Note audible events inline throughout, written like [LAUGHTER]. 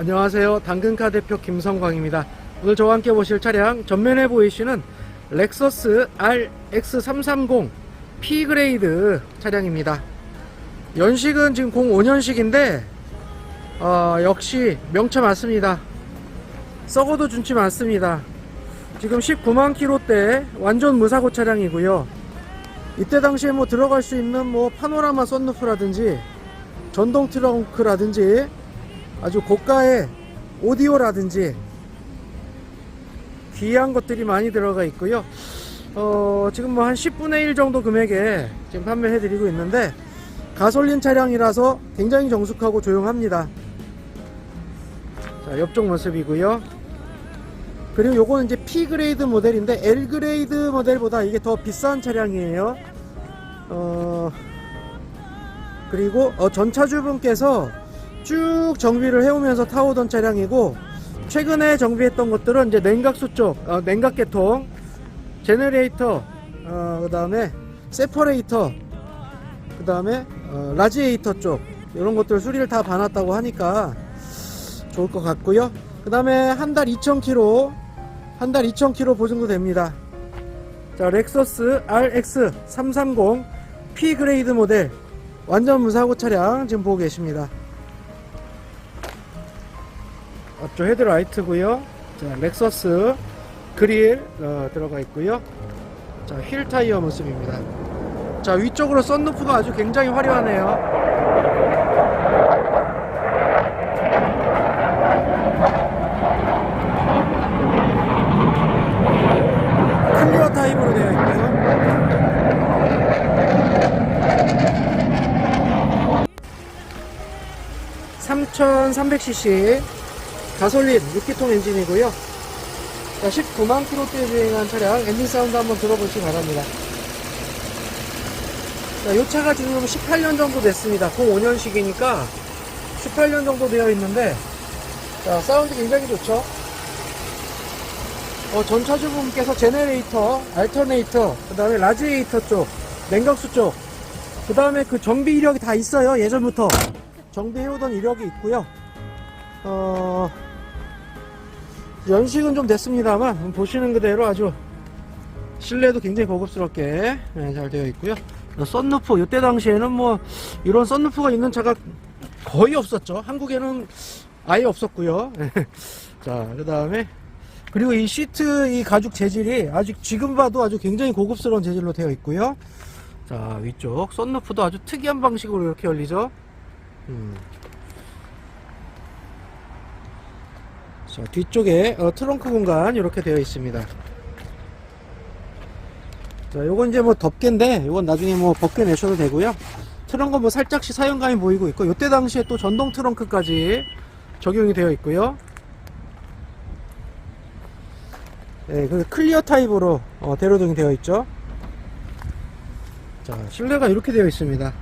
안녕하세요. 당근카 대표 김성광입니다. 오늘 저와 함께 보실 차량 전면에 보이시는 렉서스 RX330 P 그레이드 차량입니다. 연식은 지금 05년식인데 어, 역시 명차 맞습니다. 썩어도 준치 많습니다. 지금 19만 킬로대 완전 무사고 차량이고요. 이때 당시에 뭐 들어갈 수 있는 뭐 파노라마 썬루프라든지 전동 트렁크라든지 아주 고가의 오디오라든지 귀한 것들이 많이 들어가 있고요. 어, 지금 뭐 한 10분의 1 정도 금액에 지금 판매해 드리고 있는데 가솔린 차량이라서 굉장히 정숙하고 조용합니다. 자, 옆쪽 모습이고요. 그리고 요거는 이제 P 그레이드 모델인데 L 그레이드 모델보다 이게 더 비싼 차량이에요. 어, 그리고 어, 전차주분께서 쭉 정비를 해오면서 타오던 차량이고 최근에 정비했던 것들은 이제 냉각수 쪽, 어, 냉각계통, 제너레이터, 어, 그 다음에 세퍼레이터, 그 다음에 어, 라지에이터 쪽 이런 것들 수리를 다 봐놨다고 하니까 좋을 것 같고요. 그 다음에 한 달 2,000km, 한 달 2,000km 보증도 됩니다. 자, 렉서스 RX 330 P 그레이드 모델 완전 무사고 차량 지금 보고 계십니다. 앞쪽 헤드라이트고요. 자, 렉서스 그릴 어, 들어가 있고요. 자, 휠 타이어 모습입니다. 자, 위쪽으로 썬루프가 아주 굉장히 화려하네요. 클리어 타입으로 되어 있고요. 3300cc 가솔린 6기통 엔진이고요. 자, 19만 킬로대 주행한 차량 엔진 사운드 한번 들어보시기 바랍니다. 자, 이 차가 지금 18년 정도 됐습니다. 05년식이니까 18년 정도 되어 있는데 자, 사운드 굉장히 좋죠. 어, 전 차주분께서 제네레이터, 알터네이터, 그 다음에 라지에이터 쪽, 냉각수 쪽, 그 다음에 그 정비 이력이 다 있어요. 예전부터. 정비해오던 이력이 있고요. 어, 연식은 좀 됐습니다만, 보시는 그대로 아주 실내도 굉장히 고급스럽게 네, 잘 되어 있고요. 어, 썬루프, 이때 당시에는 뭐, 이런 썬루프가 있는 차가 거의 없었죠. 한국에는 아예 없었고요. 자, 그 다음에, 그리고 이 시트 이 가죽 재질이 아직 지금 봐도 아주 굉장히 고급스러운 재질로 되어 있고요. 자, 위쪽 썬루프도 아주 특이한 방식으로 이렇게 열리죠. 음. 자, 뒤쪽에 어, 트렁크 공간 이렇게 되어 있습니다. 자, 요건 이제 뭐 덮개인데, 요건 나중에 뭐 벗겨 내셔도 되고요. 트렁크 뭐 살짝씩 사용감이 보이고 있고, 요때 당시에 또 전동 트렁크까지 적용이 되어 있고요. 네, 그 클리어 타입으로 어, 대로등이 되어 있죠. 자, 실내가 이렇게 되어 있습니다.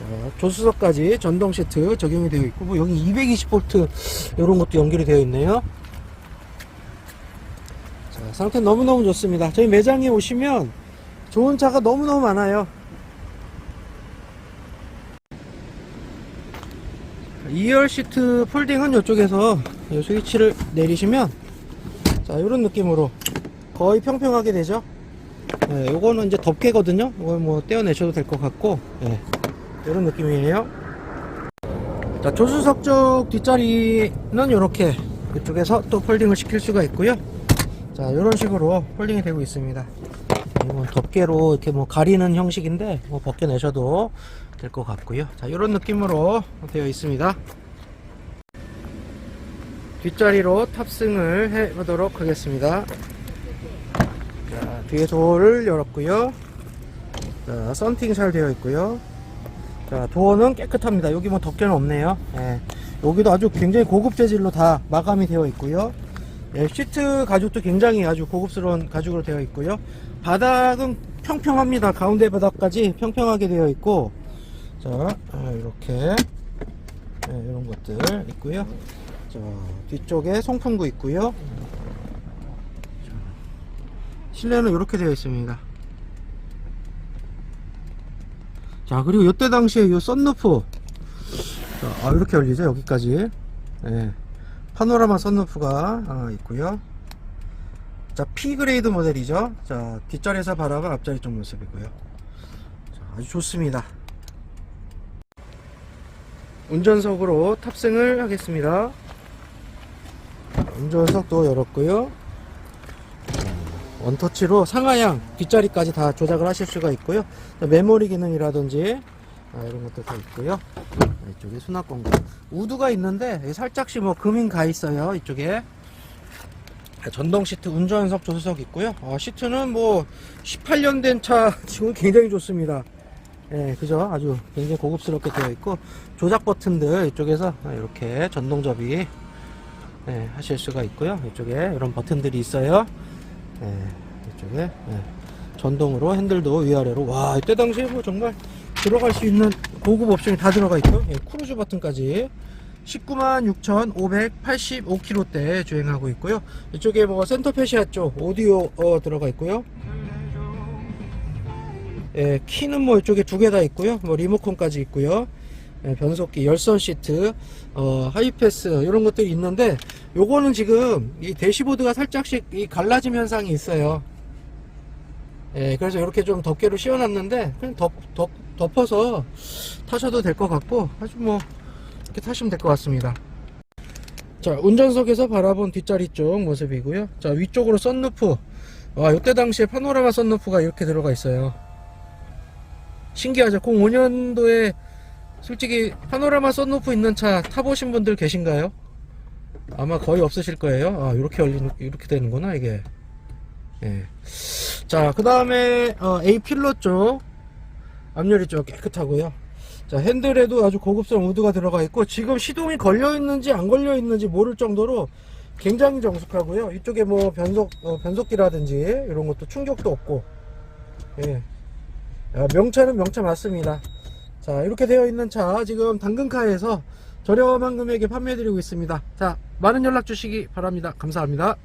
자, 조수석까지 전동 시트 적용이 되어 있고, 뭐 여기 220V 이런 것도 연결이 되어 있네요. 자, 상태 너무너무 좋습니다. 저희 매장에 오시면 좋은 차가 너무너무 많아요. 2열 시트 폴딩은 이쪽에서 이 스위치를 내리시면 자 이런 느낌으로 거의 평평하게 되죠 네, 요거는 이제 덮개거든요 이걸 뭐 떼어내셔도 될 것 같고 네, 이런 느낌이에요. 자 조수석 쪽 뒷자리는 이렇게 이쪽에서 또 폴딩을 시킬 수가 있고요. 자 이런 식으로 폴딩이 되고 있습니다. 이건 덮개로 이렇게 뭐 가리는 형식인데 뭐 벗겨내셔도 될 것 같고요. 자 이런 느낌으로 되어 있습니다. 뒷자리로 탑승을 해 보도록 하겠습니다. 자 뒤에 도어를 열었고요. 자 썬팅 잘 되어 있고요 자 도어는 깨끗합니다. 여기 뭐 덮개는 없네요. 예. 여기도 아주 굉장히 고급 재질로 다 마감이 되어 있고요. 예, 시트 가죽도 굉장히 아주 고급스러운 가죽으로 되어 있고요. 바닥은 평평합니다. 가운데 바닥까지 평평하게 되어 있고. 자 아, 이렇게. 네, 이런 것들 있고요. 자 뒤쪽에 송풍구 있고요. 자, 실내는 이렇게 되어 있습니다 자 그리고 이때 당시에 이 썬루프. 자, 아, 이렇게 열리죠 여기까지. 예. 파노라마 썬루프가 아, 있고요. 자 P 그레이드 모델이죠. 자 뒷자리에서 바라봐 앞자리 쪽 모습이고요. 자, 아주 좋습니다. 운전석으로 탑승을 하겠습니다. 자, 운전석도 열었고요 원터치로 상하향 뒷자리까지 다 조작을 하실 수가 있고요. 자, 메모리 기능이라든지 아, 이런 것도 다 있고요. 아, 이쪽에 수납 공간. 우드가 있는데 살짝씩 뭐 금인 가 있어요 이쪽에. 아, 전동 시트 운전석 조수석 있고요. 아, 시트는 뭐 18년 된 차 [LAUGHS] 지금 굉장히 좋습니다. 예 그죠? 아주 굉장히 고급스럽게 되어 있고 조작 버튼들 이쪽에서 아, 이렇게 전동 접이 예, 하실 수가 있고요. 이쪽에 이런 버튼들이 있어요 예, 이쪽에 예, 전동으로 핸들도 위아래로. 와 이때 당시에 뭐 정말 들어갈 수 있는 고급 옵션이 다 들어가 있고 예, 크루즈 버튼까지. 19만 6,585km대 주행하고 있고요. 이쪽에 뭐 센터 페시아 쪽 오디오 어, 들어가 있고요. 예, 키는 뭐 이쪽에 두 개 다 있고요. 뭐 리모컨까지 있고요. 예, 변속기 열선 시트 어, 하이패스 이런 것들이 있는데 요거는 지금 이 대시보드가 살짝씩 이 갈라짐 현상이 있어요. 예, 그래서 이렇게 좀 덮개로 씌워놨는데 그냥 덮, 덮, 덮어서 타셔도 될 것 같고 아주 뭐 이렇게 타시면 될 것 같습니다. 자 운전석에서 바라본 뒷자리 쪽 모습이고요. 자 위쪽으로 썬루프. 와 이때 당시에 파노라마 썬루프가 이렇게 들어가 있어요. 신기하죠? 05년도에 솔직히 파노라마 썬루프 있는 차 타보신 분들 계신가요? 아마 거의 없으실 거예요 아 이렇게 열리는 이렇게 되는구나 이게 예. 자, 그 다음에, 어, A 필러 쪽, 앞유리 쪽 깨끗하고요 자, 핸들에도 아주 고급스러운 우드가 들어가 있고, 지금 시동이 걸려 있는지 안 걸려 있는지 모를 정도로 굉장히 정숙하고요 이쪽에 뭐 변속, 어, 변속기라든지 이런 것도 충격도 없고, 예. 야, 명차는 명차 맞습니다. 자, 이렇게 되어 있는 차, 지금 당근카에서 저렴한 금액에 판매해 드리고 있습니다. 자, 많은 연락 주시기 바랍니다. 감사합니다.